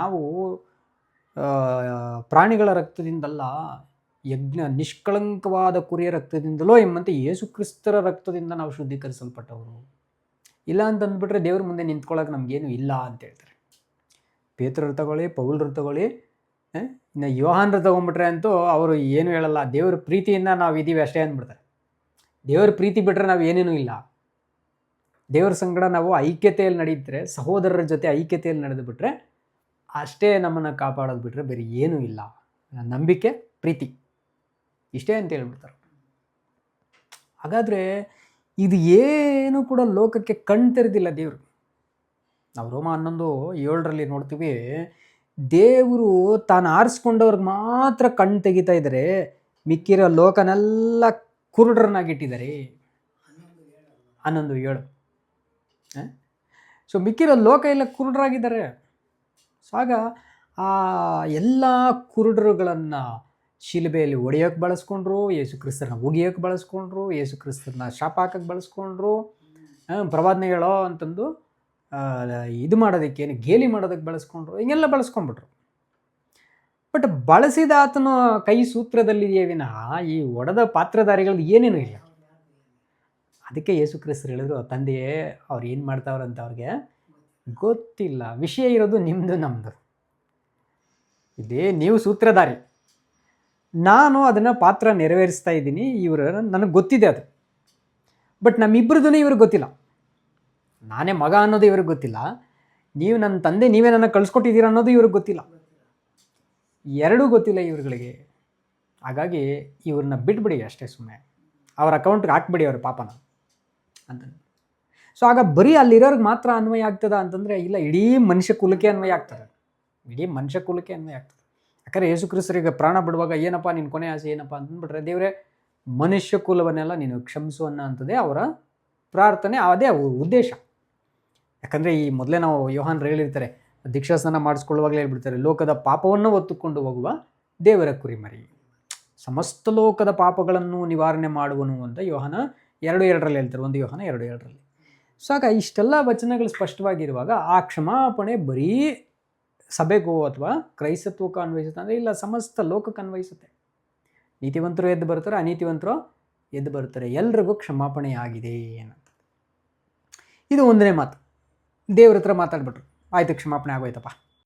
ನಾವು ಪ್ರಾಣಿಗಳ ರಕ್ತದಿಂದಲ್ಲ, ಯಜ್ಞ, ನಿಷ್ಕಳಂಕವಾದ ಕುರಿಯ ರಕ್ತದಿಂದಲೋ ಎಂಬಂತೆ ಯೇಸು ಕ್ರಿಸ್ತರ ರಕ್ತದಿಂದ ನಾವು ಶುದ್ಧೀಕರಿಸಲ್ಪಟ್ಟವರು. ಇಲ್ಲ ಅಂತಂದ್ಬಿಟ್ರೆ ದೇವ್ರ ಮುಂದೆ ನಿಂತ್ಕೊಳ್ಳೋಕೆ ನಮಗೇನು ಇಲ್ಲ ಅಂತ ಹೇಳ್ತಾರೆ. ಪೇತ್ರರು ತಗೊಳ್ಳಿ, ಪೌಲ್ರು ತಗೊಳ್ಳಿ ಇನ್ನು ಯೋಹಾನ್ರು ತಗೊಂಡ್ಬಿಟ್ರೆ ಅಂತೂ ಅವರು ಏನು ಹೇಳಲ್ಲ, ದೇವ್ರ ಪ್ರೀತಿಯಿಂದ ನಾವು ಇದ್ದೀವಿ ಅಷ್ಟೇ ಅಂದ್ಬಿಡ್ತಾರೆ. ದೇವ್ರ ಪ್ರೀತಿ ಬಿಟ್ಟರೆ ನಾವು ಏನೇನೂ ಇಲ್ಲ. ದೇವ್ರ ಸಂಗಡ ನಾವು ಐಕ್ಯತೆಯಲ್ಲಿ ನಡೀತಾರೆ ಸಹೋದರರ ಜೊತೆ ಐಕ್ಯತೆಯಲ್ಲಿ ನಡೆದು ಬಿಟ್ರೆ ಅಷ್ಟೇ ನಮ್ಮನ್ನು ಕಾಪಾಡೋದು ಬಿಟ್ಟರೆ ಬೇರೆ ಏನೂ ಇಲ್ಲ. ನಂಬಿಕೆ, ಪ್ರೀತಿ. ಇಷ್ಟೇ ಅಂತ ಹೇಳ್ಬಿಡ್ತಾರೆ. ಹಾಗಾದರೆ ಇದು ಏನು ಕೂಡ ಲೋಕಕ್ಕೆ ಕಣ್ ತೆರೆದಿಲ್ಲ ದೇವರು. ನಾವು ರೋಮ ಹನ್ನೊಂದು ಏಳರಲ್ಲಿ ನೋಡ್ತೀವಿ, ದೇವರು ತಾನು ಆರಿಸ್ಕೊಂಡವ್ರಿಗೆ ಮಾತ್ರ ಕಣ್ಣು ತೆಗಿತಾ ಇದ್ದಾರೆ ಮಿಕ್ಕಿರೋ ಲೋಕನೆಲ್ಲ ಕುರುಡ್ರನ್ನಾಗಿಟ್ಟಿದ್ದಾರೆ ಹನ್ನೊಂದು ಏಳು. ಸೊ ಮಿಕ್ಕಿರೋ ಲೋಕ ಎಲ್ಲ ಕುರುಡರಾಗಿದ್ದಾರೆ. ಸೊ ಆಗ ಆ ಎಲ್ಲ ಕುರುಡರುಗಳನ್ನು ಶಿಲುಬೆಯಲ್ಲಿ ಒಡೆಯೋಕ್ಕೆ ಬಳಸ್ಕೊಂಡ್ರು ಯೇಸು ಕ್ರಿಸ್ತರನ್ನ ಉಗಿಯೋಕ್ಕೆ ಬಳಸ್ಕೊಂಡ್ರು ಯೇಸು ಕ್ರಿಸ್ತರನ್ನ ಶಾಪ ಹಾಕಕ್ಕೆ ಬಳಸ್ಕೊಂಡ್ರು. ಆ, ಪ್ರವಾದನೆ ಹೇಳೋ ಅಂತಂದು ಇದು ಮಾಡೋದಕ್ಕೆ ಏನು ಗೇಲಿ ಮಾಡೋದಕ್ಕೆ ಬಳಸ್ಕೊಂಡ್ರು ಹಿಂಗೆಲ್ಲ ಬಳಸ್ಕೊಂಡ್ಬಿಟ್ರು. ಬಟ್ ಬಳಸಿದ ಆತನ ಕೈ ಸೂತ್ರದಲ್ಲಿದೆಯೇ ವಿನಃ ಈ ಒಡೆದ ಪಾತ್ರಧಾರಿಗಳದ್ದು ಏನೇನೂ ಇಲ್ಲ. ಅದಕ್ಕೆ ಯೇಸು ಕ್ರಿಸ್ತರು ಹೇಳಿದ್ರು ತಂದೆಯೇ ಅವ್ರು ಏನು ಮಾಡ್ತಾವ್ರಂತ ಅವ್ರಿಗೆ ಗೊತ್ತಿಲ್ಲ. ವಿಷಯ ಇರೋದು ನಿಮ್ಮದು ನಮ್ಮದು ಇದೇ ನೀವು ಸೂತ್ರಧಾರಿ. ನಾನು ಅದನ್ನು ಪಾತ್ರ ನೆರವೇರಿಸ್ತಾ ಇದ್ದೀನಿ. ಇವರು ನನಗೆ ಗೊತ್ತಿದೆ ಅದು. ಬಟ್ ನಮ್ಮಿಬ್ಬರದೂ ಇವ್ರಿಗೆ ಗೊತ್ತಿಲ್ಲ. ನಾನೇ ಮಗ ಅನ್ನೋದು ಇವ್ರಿಗೆ ಗೊತ್ತಿಲ್ಲ. ನೀವು ನನ್ನ ತಂದೆ, ನೀವೇ ನನ್ನ ಕಳಿಸ್ಕೊಟ್ಟಿದ್ದೀರ ಅನ್ನೋದು ಇವ್ರಿಗೆ ಗೊತ್ತಿಲ್ಲ. ಎರಡೂ ಗೊತ್ತಿಲ್ಲ ಇವ್ರುಗಳಿಗೆ. ಹಾಗಾಗಿ ಇವ್ರನ್ನ ಬಿಟ್ಬಿಡಿ ಅಷ್ಟೇ ಸುಮ್ಮನೆ ಅವ್ರ ಅಕೌಂಟ್ಗೆ ಹಾಕ್ಬಿಡಿ ಅವ್ರ ಪಾಪನ. ಅಂತ. ಸೊ ಆಗ ಬರೀ ಅಲ್ಲಿರೋರ್ಗೆ ಮಾತ್ರ ಅನ್ವಯ ಆಗ್ತದ ಅಂತಂದರೆ, ಇಲ್ಲ, ಇಡೀ ಮನುಷ್ಯ ಕುಲಕ್ಕೆ ಅನ್ವಯ ಆಗ್ತದೆ. ಇಡೀ ಮನುಷ್ಯ ಕುಲಕ್ಕೆ ಅನ್ವಯ ಆಗ್ತದೆ. ಯಾಕಂದರೆ ಯೇಸು ಕ್ರಿಸ್ತರಿಗೆ ಪ್ರಾಣ ಬಿಡುವಾಗ, ಏನಪ್ಪ ನಿನ್ನ ಕೊನೆ ಆಸೆ, ಏನಪ್ಪ ಅಂತಂದ್ಬಿಟ್ರೆ ದೇವರೇ, ಮನುಷ್ಯ ಕುಲವನ್ನೆಲ್ಲ ನೀನು ಕ್ಷಮಿಸುವನ್ನ ಅಂತದೇ ಅವರ ಪ್ರಾರ್ಥನೆ, ಅದೇ ಉದ್ದೇಶ. ಯಾಕಂದರೆ ಈ ಮೊದಲೇ ನಾವು ಯೋಹಾನ್ ಹೇಳಿರ್ತಾರೆ ದೀಕ್ಷಾಸ್ನಾನ ಮಾಡಿಸ್ಕೊಳ್ಳುವಾಗಲೇ ಹೇಳ್ಬಿಡ್ತಾರೆ, ಲೋಕದ ಪಾಪವನ್ನು ಹೊತ್ತುಕೊಂಡು ಹೋಗುವ ದೇವರ ಕುರಿಮರಿ. ಸಮಸ್ತ ಲೋಕದ ಪಾಪಗಳನ್ನು ನಿವಾರಣೆ ಮಾಡುವನು ಅಂತ ಯೋಹನ ಎರಡು ಎರಡರಲ್ಲಿ ಹೇಳ್ತಾರೆ, ಒಂದು ಯೋಹನ ಎರಡು ಎರಡರಲ್ಲಿ ಸೊ ಆಗ ಇಷ್ಟೆಲ್ಲ ವಚನಗಳು ಸ್ಪಷ್ಟವಾಗಿರುವಾಗ ಆ ಕ್ಷಮಾಪಣೆ ಬರೀ ಸಭೆಗೋ ಅಥವಾ ಕ್ರೈಸ್ತತ್ವಕ್ಕೆ ಅನ್ವಯಿಸುತ್ತೆ ಅಂದರೆ ಇಲ್ಲ, ಸಮಸ್ತ ಲೋಕಕ್ಕೆ ಅನ್ವಯಿಸುತ್ತೆ. ನೀತಿವಂತರು ಎದ್ದು ಬರ್ತಾರೆ, ಅನೀತಿವಂತರು ಎದ್ದು ಬರ್ತಾರೆ. ಎಲ್ರಿಗೂ ಕ್ಷಮಾಪಣೆ ಆಗಿದೆ ಏನಂತ ಇದು ಒಂದನೇ ಮಾತು. ದೇವ್ರ ಹತ್ರ ಮಾತಾಡ್ಬಿಟ್ರು. ಆಯಿತು, ಕ್ಷಮಾಪಣೆ ಆಗೋಯ್ತಪ್ಪ.